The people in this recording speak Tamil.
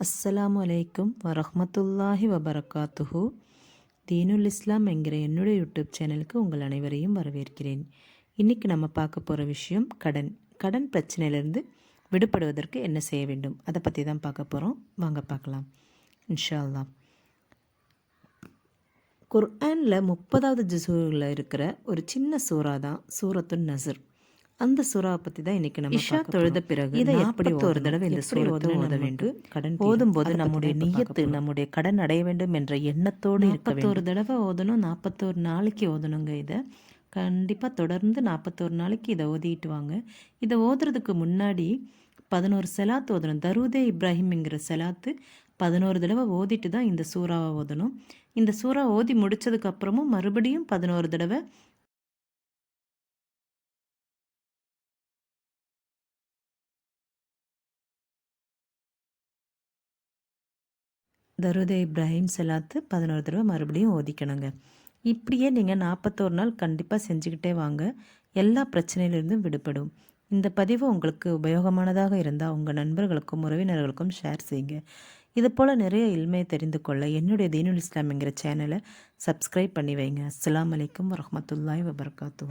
அஸ்ஸலாமு அலைக்கும் வரஹமத்துல்லாஹி வபரகாத்துஹு தீனுல் இஸ்லாம் என்கிற என்னுடைய யூடியூப் சேனலுக்கு உங்கள் அனைவரையும் வரவேற்கிறேன் இன்றைக்கி நம்ம பார்க்க போகிற விஷயம் கடன் கடன் பிரச்சனையிலேருந்து விடுபடுவதற்கு என்ன செய்ய வேண்டும் அதை பற்றி தான் பார்க்க போகிறோம் வாங்க பார்க்கலாம் இன்ஷா அல்லாஹ் குர்ஆனில் முப்பதாவது ஜிசூரில் இருக்கிற ஒரு சின்ன சூறா தான் சூரத்துன் நசர் அந்த சூறாவை பற்றி தான் இன்னைக்கு நம்ம இஷா தொழுத பிறகு இதை எப்படி ஒரு தடவை இந்த சூரத்தை ஓத வேண்டும் கடன் ஓதும் போது நம்முடைய நியத்து நம்முடைய கடன் அடைய வேண்டும் என்ற எண்ணத்தோடு நாற்பத்தோரு தடவை ஓதணும் நாற்பத்தோரு நாளைக்கு ஓதணுங்க இதை. கண்டிப்பாக தொடர்ந்து நாற்பத்தோரு நாளைக்கு இதை ஓதிட்டு வாங்க. இதை ஓதுறதுக்கு முன்னாடி பதினோரு செலாத்து ஓதணும். தருதே இப்ராஹிம்ங்கிற செலாத்து பதினோரு தடவை ஓதிட்டு தான் இந்த சூறாவை ஓதணும். இந்த சூறா ஓதி முடிச்சதுக்கு அப்புறமும் மறுபடியும் பதினோரு தடவை தருதே இப்ராஹிம் செலாத்து பதினோரு தடவை மறுபடியும் ஓதிக்கணுங்க. இப்படியே நீங்கள் நாற்பத்தோரு நாள் கண்டிப்பாக செஞ்சுக்கிட்டே வாங்க. எல்லா பிரச்சனையிலிருந்தும் விடுபடும். இந்த பதிவு உங்களுக்கு உபயோகமானதாக இருந்தால் உங்கள் நண்பர்களுக்கும் உறவினர்களுக்கும் ஷேர் செய்யுங்க. இது போல் நிறைய இல்மையை தெரிந்து கொள்ள என்னுடைய தீனுல் இஸ்லாம்ங்கிற சேனலை சப்ஸ்கிரைப் பண்ணி வைங்க. அஸ்லாம் வலைக்கம் வரமத்துல்லாய் வபர்காத்து